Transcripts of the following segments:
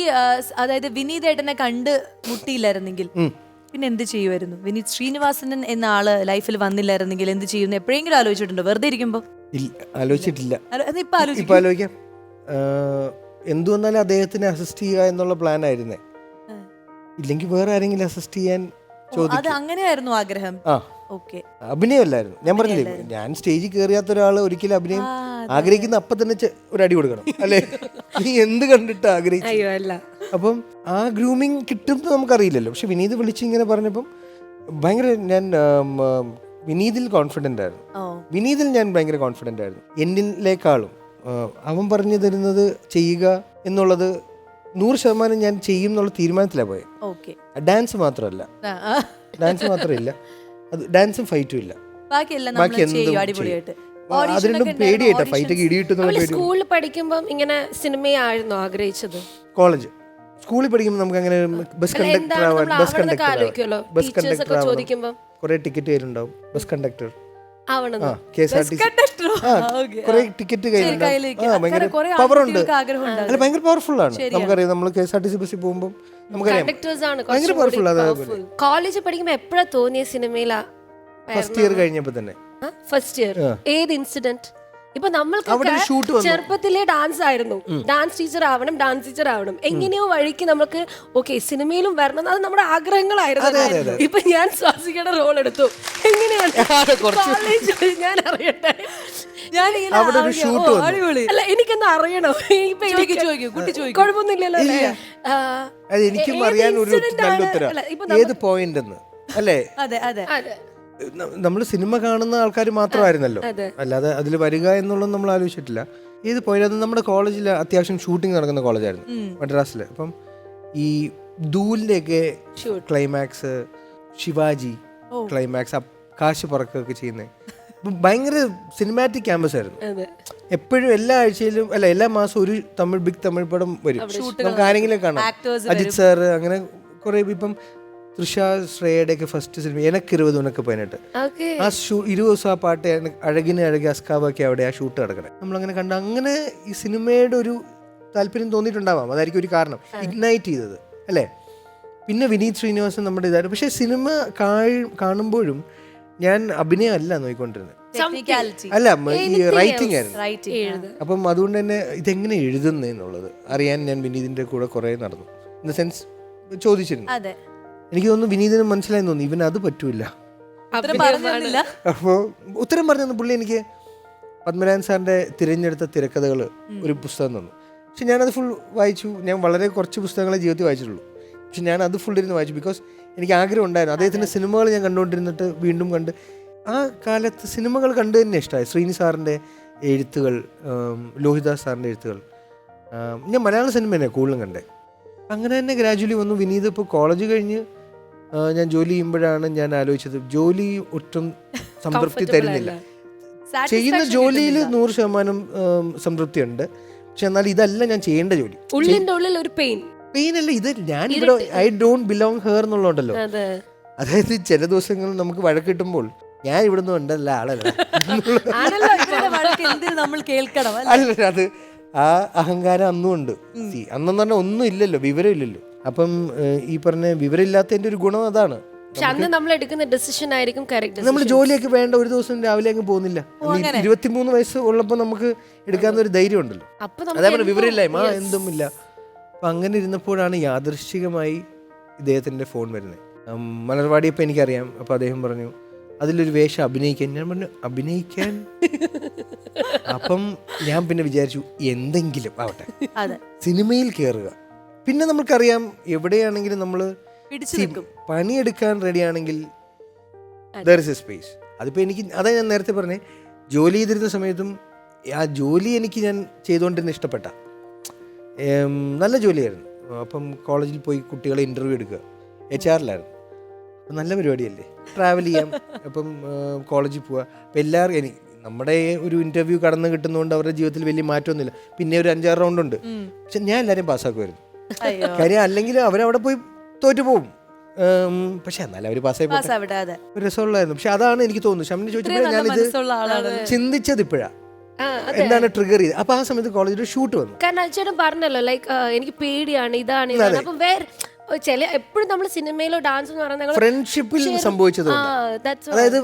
ഈ അതായത് വിനീതേട്ടനെ കണ്ട് മുട്ടിയില്ലായിരുന്നെങ്കിൽ പിന്നെ എന്ത് ചെയ്യുമായിരുന്നു വിനീത് ശ്രീനിവാസൻ എന്ന ആൾ ലൈഫിൽ വന്നില്ലായിരുന്നെങ്കിൽ എന്ത് ചെയ്യുന്നു? എപ്പോഴെങ്കിലും ആലോചിച്ചിട്ടുണ്ടോ? വെറുതെ ഇരിക്കുമ്പോ? ആലോചിച്ചിട്ടില്ല. ഇപ്പൊ ആലോചിക്കാം. എന്തു വന്നാലും അദ്ദേഹത്തിനെ അസിസ്റ്റ് ചെയ്യുക എന്നുള്ള പ്ലാൻ ആയിരുന്നേ. ഇല്ലെങ്കിൽ വേറെ ആരെങ്കിലും അസിസ്റ്റ് ചെയ്യാൻ അത് അങ്ങനെയായിരുന്നു ആഗ്രഹം. ഓക്കെ. അഭിനയമല്ലായിരുന്നു ഞാൻ പറഞ്ഞില്ലേ ഞാൻ സ്റ്റേജിൽ കയറിയാത്ത ഒരാൾ ഒരിക്കലും അഭിനയം ആഗ്രഹിക്കുന്ന അപ്പൊ തന്നെ ഒരു അടി കൊടുക്കണം. അല്ലേ? നീ എന്ത് കണ്ടിട്ട് ആഗ്രഹിച്ചു? അപ്പം ആ ഗ്രൂമിങ് കിട്ടുമെന്ന് നമുക്കറിയില്ലല്ലോ. പക്ഷെ വിനീത് വിളിച്ച് ഇങ്ങനെ പറഞ്ഞപ്പം ഭയങ്കര ഞാൻ വിനീതിൽ കോൺഫിഡന്റ് ആയിരുന്നു. വിനീതിൽ ഞാൻ ഭയങ്കര കോൺഫിഡന്റ് ആയിരുന്നു. എന്നിലേക്കാളും അവൻ പറഞ്ഞു തരുന്നത് ചെയ്യുക എന്നുള്ളത് നൂറ് ശതമാനം ഞാൻ ചെയ്യും എന്നുള്ള തീരുമാനത്തിലാണ് പോയത് ഡാൻസ് മാത്രമല്ല. ഡാൻസ് മാത്രമില്ല. അത് ഡാൻസും ഫൈറ്റും ഇല്ല. ബാക്കി നമ്മൾ എന്തും ചെയ്യും ചെയ്യും. അടിപൊളിയായിട്ട്. ആ, അത് രണ്ടും പേടിയായിട്ടാ ഫൈറ്റ് ഒക്കെ ഇടിയിട്ടുന്നുള്ള സ്കൂളിൽ പഠിക്കുമ്പോൾ ഇങ്ങനെ സിനിമയായിരുന്നു ആഗ്രഹിച്ചത്. കോളേജ്. സ്കൂളിൽ പഠിക്കുമ്പോൾ നമുക്ക് അങ്ങനെ ബസ് കണ്ടക്ടർ ആവാൻ bus conductor bus teachers conductor ഒക്കെ ആവണം. കുറെ ടിക്കറ്റ് കയ്യിലുണ്ടാവും. ബസ് കണ്ടക്ടർ കുറെ ടിക്കറ്റ് കയ്യിലുണ്ടാവും. ഭയങ്കര കുറെ പവർ ഉണ്ട്. അല്ല ഭയങ്കര പവർഫുൾ ആണ്. നമുക്കറിയാം നമ്മൾ K S R T C ബസ്സിൽ പോകുമ്പോൾ നമുക്കറിയാം. കോളേജ് പഠിക്കുമ്പോ എപ്പോഴാ തോന്നിയ സിനിമയിലാ ഫസ്റ്റ് ഇയർ കഴിഞ്ഞപ്പോൾ തന്നെ. ഫസ്റ്റ് ഇയർ ഏത് ഇൻസിഡന്റ് ഇപ്പൊ നമ്മൾക്ക് ചെറുപ്പത്തിലെ ഡാൻസ് ആയിരുന്നു. ഡാൻസ് ടീച്ചർ ആവണം ഡാൻസ് ടീച്ചർ ആവണം. എങ്ങനെയോ വഴിക്ക് നമ്മൾക്ക് ഓക്കെ സിനിമയിലും വരണം അത് നമ്മുടെ ആഗ്രഹങ്ങളായിരുന്നു ഇപ്പൊ ഞാൻ സ്വാസികയുടെ റോൾ എടുത്തു. എങ്ങനെയാണ്? ഞാൻ അറിയട്ടെ. ഞാൻ അവിടെ ഒരു ഷൂട്ട് വന്നു. അടിപൊളി. അല്ല എനിക്കെന്താ അറിയണോ? ഇപ്പൊ ചോദിക്കൂ, എനിക്ക് ചോദിക്കൂ, കുട്ടി ചോദിക്കൂ. കുഴപ്പമൊന്നുമില്ലല്ലോ അല്ലേ? ആ, അത് എനിക്കും ഏത് അറിയാൻ ഒരു incident നല്ല ആണ്? ഉത്തരം. അല്ല, ഇപ്പൊ ഏത് പോയിന്റ് എന്ന് അല്ലേ? അതെ അതെ. അതെ. നമ്മൾ സിനിമ കാണുന്ന ആൾക്കാർ മാത്രമായിരുന്നല്ലോ. അതെ. അല്ലാതെ അതിൽ വരിക എന്നുള്ളത് നമ്മൾ ആലോചിച്ചിട്ടില്ല. ഏത് പോയിന്റ് അത് നമ്മുടെ കോളേജിൽ അത്യാവശ്യം ഷൂട്ടിംഗ് നടക്കുന്ന കോളേജായിരുന്നു മദ്രാസിൽ അപ്പം ഈ ധൂലിന്റെയൊക്കെ ക്ലൈമാക്സ് ശിവാജി ക്ലൈമാക്സ് കാശ് പറക്കുകയൊക്കെ ചെയ്യുന്നത് ഭയങ്കര സിനിമാറ്റിക് ക്യാമ്പസ് ആയിരുന്നു. അതെ. എപ്പോഴും എല്ലാ ആഴ്ചയിലും അല്ല എല്ലാ മാസവും ഒരു തമിഴ് ബിഗ് തമിഴ് പടം വരും. നമുക്ക് ആരെങ്കിലും കാണാം അജിത് സാർ അങ്ങനെ കുറെ ഇപ്പം തൃഷ ശ്രേയയുടെ ഒക്കെ ഫസ്റ്റ് സിനിമ എനക്ക് ഇരുപത് ഉനക്ക് പതിനെട്ട്. ഓക്കെ. ആ ഷൂ ഇരുപത് ദിവസം ആ പാട്ട് അഴകിന് അഴകി അസ്കാബൊക്കെ അവിടെ ആ ഷൂട്ട് നടക്കണേ. നമ്മളങ്ങനെ കണ്ട അങ്ങനെ ഈ സിനിമയുടെ ഒരു താല്പര്യം തോന്നിയിട്ടുണ്ടാവാം. അതായിരിക്കും ഒരു കാരണം. ഇഗ്നൈറ്റ് ചെയ്തത്. അല്ലേ? പിന്നെ വിനീത് ശ്രീനിവാസൻ നമ്മുടെ ഇതായിരുന്നു. പക്ഷേ സിനിമ കാ കാണുമ്പോഴും ഞാൻ അഭിനയം അല്ല നോക്കിക്കൊണ്ടിരുന്നത് അല്ല ഈ റൈറ്റിംഗ് ആയിരുന്നു. അപ്പം അതുകൊണ്ട് തന്നെ ഇതെങ്ങനെ എഴുതുന്നതെന്നുള്ളത് അറിയാൻ ഞാൻ വിനീതിന്റെ കൂടെ കുറെ നടന്നു. ഇൻ ദ സെൻസ് ചോദിച്ചിരുന്നു. അതെ. എനിക്ക് തോന്നുന്നു വിനീതിന് മനസ്സിലായി തോന്നി. ഇവന് അത് പറ്റൂല. അപ്പോൾ ഉത്തരം പറഞ്ഞു തന്ന. പുള്ളി എനിക്ക് പത്മനാഭൻ സാറിന്റെ തിരഞ്ഞെടുത്ത തിരക്കഥകൾ ഒരു പുസ്തകം തന്നു. പക്ഷെ ഞാനത് ഫുൾ വായിച്ചു. ഞാൻ വളരെ കുറച്ച് പുസ്തകങ്ങളെ ജീവിതത്തിൽ വായിച്ചിട്ടുള്ളൂ. പക്ഷെ ഞാൻ അത് ഫുൾ ഇരുന്ന് വായിച്ചു. ബിക്കോസ് എനിക്ക് ആഗ്രഹം ഉണ്ടായിരുന്നു. അദ്ദേഹത്തിന്റെ സിനിമകൾ ഞാൻ കണ്ടുകൊണ്ടിരുന്നിട്ട് വീണ്ടും കണ്ട് ആ കാലത്ത് സിനിമകൾ കണ്ടു തന്നെ ഇഷ്ടമായി ശ്രീനി സാറിന്റെ എഴുത്തുകൾ ലോഹിദാസ് സാറിന്റെ എഴുത്തുകൾ. ഞാൻ മലയാള സിനിമ തന്നെ കൂടുതലും കണ്ടേ. അങ്ങനെ തന്നെ ഗ്രാജുവലി വന്നു. വിനീത് ഇപ്പോൾ കോളേജ് കഴിഞ്ഞ് ഞാൻ ജോലി ചെയ്യുമ്പോഴാണ് ഞാൻ ആലോചിച്ചത്. ജോലി ഒട്ടും സംതൃപ്തി തരുന്നില്ല. ചെയ്യുന്ന ജോലിയിൽ നൂറ് ശതമാനം സംതൃപ്തിയുണ്ട്. പക്ഷെ എന്നാൽ ഇതല്ല ഞാൻ ചെയ്യേണ്ട ജോലി. ഉള്ളിന്റെ ഉള്ളിൽ ഒരു പെയിൻ പെയിൻ അല്ല ഇത് ഞാൻ ഇവിടെ ഐ ഡോണ്ട് ബിലോങ് ഹെയർ എന്നുള്ളതുണ്ടല്ലോ. അതെ. അതായത് ചില ദിവസങ്ങൾ നമുക്ക് വഴക്കിട്ടുമ്പോൾ ഞാൻ ഇവിടുന്ന് ഉണ്ടല്ല ആളല്ല. അല്ലേ? അത് ആ അഹങ്കാരം അന്നും ഉണ്ട്. അന്നെന്ന് പറഞ്ഞാൽ ഒന്നും ഇല്ലല്ലോ വിവരം ഇല്ലല്ലോ. അപ്പം ഈ പറഞ്ഞ വിവരമില്ലാത്തതിന്റെ ഒരു ഗുണം അതാണ്. അന്ന് നമ്മൾ എടുക്കുന്ന ഡിസിഷൻ ആയിരിക്കും കറക്റ്റ് നമ്മൾ ജോലിയൊക്കെ വേണ്ട ഒരു ദിവസം രാവിലെ അങ്ങ് പോകുന്നില്ല. ഇരുപത്തിമൂന്ന് വയസ്സ് ഉള്ളപ്പോൾ നമുക്ക് എടുക്കാവുന്ന ഒരു ധൈര്യം ഉണ്ടല്ലോ അപ്പൊ അതേപോലെ വിവരമില്ലായ്മ എന്തും ഇല്ല. അപ്പം അങ്ങനെ ഇരുന്നപ്പോഴാണ് യാദൃശ്ചികമായി ഇദ്ദേഹത്തിന്റെ ഫോൺ വരുന്നത്. മലർവാടിയപ്പോൾ എനിക്കറിയാം. അപ്പോൾ അദ്ദേഹം പറഞ്ഞു അതിലൊരു വേഷം അഭിനയിക്കാൻ. ഞാൻ പറഞ്ഞു അഭിനയിക്കാൻ? അപ്പം ഞാൻ പിന്നെ വിചാരിച്ചു എന്തെങ്കിലും ആവട്ടെ. സിനിമയിൽ കയറുക പിന്നെ നമുക്കറിയാം എവിടെയാണെങ്കിലും നമ്മൾ പണിയെടുക്കാൻ റെഡിയാണെങ്കിൽ ദർ ഇസ് എ സ്പേസ് അതിപ്പോൾ എനിക്ക് അതാ ഞാൻ നേരത്തെ പറഞ്ഞേ ജോലി ചെയ്തിരുന്ന സമയത്തും ആ ജോലി എനിക്ക് ഞാൻ ചെയ്തുകൊണ്ടിരുന്ന ഇഷ്ടപ്പെട്ട. നല്ല ജോലിയായിരുന്നു. അപ്പം കോളേജിൽ പോയി കുട്ടികളെ ഇന്റർവ്യൂ എടുക്കുക. എച്ച് ആറിലായിരുന്നു അപ്പം നല്ല പരിപാടിയല്ലേ? ട്രാവൽ ചെയ്യാം. അപ്പം കോളേജിൽ പോവുക അപ്പം എല്ലാവരും എനിക്ക് നമ്മുടെ ഒരു ഇന്റർവ്യൂ കടന്നു കിട്ടുന്നതുകൊണ്ട് അവരുടെ ജീവിതത്തിൽ വലിയ മാറ്റമൊന്നുമില്ല. പിന്നെ ഒരു അഞ്ചാറ് റൗണ്ട് ഉണ്ട്. പക്ഷെ ഞാൻ എല്ലാവരെയും പാസ്സാക്കുമായിരുന്നു കാര്യം അല്ലെങ്കിൽ അവരവിടെ പോയി തോറ്റു പോകും. പക്ഷെ എന്നാലും അവർ പാസ്സായി ഒരു രസമുള്ളായിരുന്നു പക്ഷെ അതാണ് എനിക്ക് തോന്നുന്നു ഷമിന് ചോദിച്ചപ്പോഴാണ് ഞാനിത് ചിന്തിച്ചത് ഇപ്പോഴാ. എന്താണ് ട്രിഗർ ചെയ്ത് അപ്പൊ ആ സമയത്ത് കോളേജിൽ ഷൂട്ട് വന്നു. കാരണം അച്ഛനും പറഞ്ഞല്ലോ ലൈക്ക് എനിക്ക് പേടിയാണ് ഇതാണ് ഇതാണ്. അപ്പം വേറെ ചില എപ്പോഴും നമ്മൾ സിനിമയിലോ ഡാൻസ് എന്ന് പറയുന്നത് ഫ്രണ്ട്ഷിപ്പിൽ സംഭവിച്ചത്. അതായത്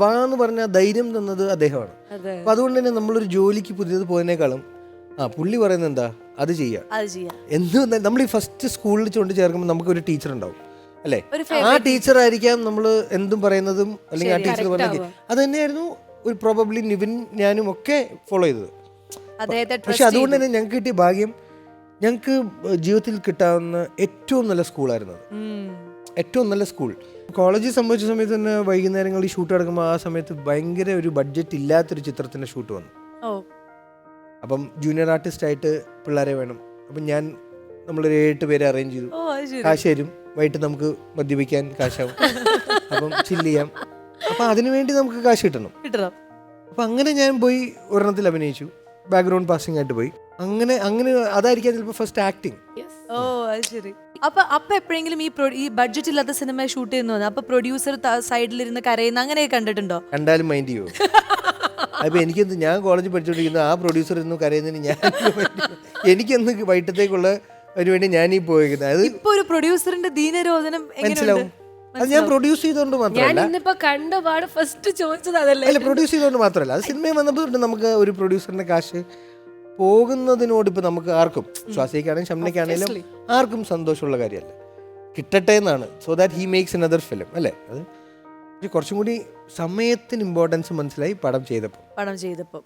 വാ എന്ന് പറഞ്ഞ ധൈര്യം തന്നത് അദ്ദേഹമാണ്. അപ്പൊ അതുകൊണ്ട് തന്നെ നമ്മളൊരു ജോലിക്ക് പുതിയത് പോയതിനേക്കാളും ആ പുള്ളി പറയുന്നത് എന്താ? അത് ചെയ്യാം. എന്ത് നമ്മൾ ഈ ഫസ്റ്റ് സ്കൂളിൽ കൊണ്ട് ചേർക്കുമ്പോൾ നമുക്ക് ഒരു ടീച്ചർ ഉണ്ടാവും അല്ലേ? ആ ടീച്ചർ ആയിരിക്കാം നമ്മൾ എന്തും പറയുന്നതും അല്ലെങ്കിൽ ആ ടീച്ചർ പറഞ്ഞെങ്കിൽ അത് തന്നെയായിരുന്നു ഒരു പ്രോബബ്ലി നിവിൻ ഞാനും ഒക്കെ ഫോളോ ചെയ്തത്. പക്ഷെ അതുകൊണ്ട് തന്നെ ഞങ്ങൾക്ക് കിട്ടിയ ഭാഗ്യം ഞങ്ങൾക്ക് ജീവിതത്തിൽ കിട്ടാവുന്ന ഏറ്റവും നല്ല സ്കൂളായിരുന്നു അത്. ഏറ്റവും നല്ല സ്കൂൾ കോളേജിൽ സംഭവിച്ച സമയത്ത് തന്നെ വൈകുന്നേരങ്ങളിൽ ഷൂട്ട് നടക്കുമ്പോൾ ആ സമയത്ത് ഭയങ്കര ഒരു ബഡ്ജറ്റ് ഇല്ലാത്തൊരു ചിത്രത്തിന്റെ ഷൂട്ട് വന്നു. അപ്പം ജൂനിയർ ആർട്ടിസ്റ്റ് ആയിട്ട് പിള്ളേരെ വേണം. അപ്പം ഞാൻ നമ്മളൊരു ഏഴെട്ട് പേരെ അറേഞ്ച് ചെയ്തു. കാശ് തരും. വൈകിട്ട് നമുക്ക് മദ്യപിക്കാൻ കാശാവും. അപ്പം ചില്ല് ചെയ്യാം. അപ്പം അതിനുവേണ്ടി നമുക്ക് കാശ് കിട്ടണം. കിട്ടണം. അപ്പൊ അങ്ങനെ ഞാൻ പോയി ഒരെണ്ണത്തിൽ അഭിനയിച്ചു. ബാക്ക്ഗ്രൗണ്ട് പാസിംഗ് ആയിട്ട് പോയി. അങ്ങനെ അങ്ങനെ അതായിരിക്കാം ചിലപ്പോൾ ഫസ്റ്റ് ആക്ടിങ്. ഓ അത് ശരി. അപ്പൊ അപ്പൊ എപ്പോഴെങ്കിലും ഈ ഈ ബഡ്ജറ്റ് ഇല്ലാത്ത സിനിമ ഷൂട്ട് ചെയ്യുന്നു അപ്പൊ പ്രൊഡ്യൂസർ സൈഡിലിരുന്ന് കരയുന്ന അങ്ങനെ കണ്ടിട്ടുണ്ടോ? കണ്ടാലും മൈൻഡ് ചെയ്യോ അപ്പൊ എനിക്കെന്ത് ഞാൻ കോളേജ് പഠിച്ചുകൊണ്ടിരിക്കുന്ന ആ പ്രൊഡ്യൂസർ ഇന്ന് കരയുന്നതിന് ഞാൻ എനിക്കെന്ന് വൈകിട്ടത്തേക്കുള്ള വേണ്ടി ഞാനീ പോയിരിക്കുന്നത് ഇപ്പൊ ഒരു പ്രൊഡ്യൂസറിന്റെ ദീനരോധനം മനസ്സിലാവും. അത് ഞാൻ പ്രൊഡ്യൂസ് ചെയ്തുകൊണ്ട് ഞാൻ മാത്രമല്ല ഇന്നിപ്പോ കണ്ട പാട് ഫസ്റ്റ് ചോദിച്ചത് അതല്ലേ? അല്ല പ്രൊഡ്യൂസ് ചെയ്തുകൊണ്ട് മാത്രമല്ല. അത് സിനിമയിൽ വന്നപ്പോൾ തൊട്ട് നമുക്ക് ഒരു പ്രൊഡ്യൂസറിന്റെ കാശ് പോകുന്നതിനോട് ഇപ്പൊ നമുക്ക് ആർക്കും ശ്വാസിക്കാണെങ്കിലും ഷംനയ്ക്കാണെങ്കിലും ആർക്കും സന്തോഷമുള്ള കാര്യമല്ല. കിട്ടട്ടെ എന്നാണ്. So that he makes another film അല്ലേ? അത് പക്ഷെ കുറച്ചും കൂടി സമയത്തിന് ഇമ്പോർട്ടൻസ് മനസ്സിലായി പടം ചെയ്തപ്പോൾ പടം ചെയ്തപ്പോ.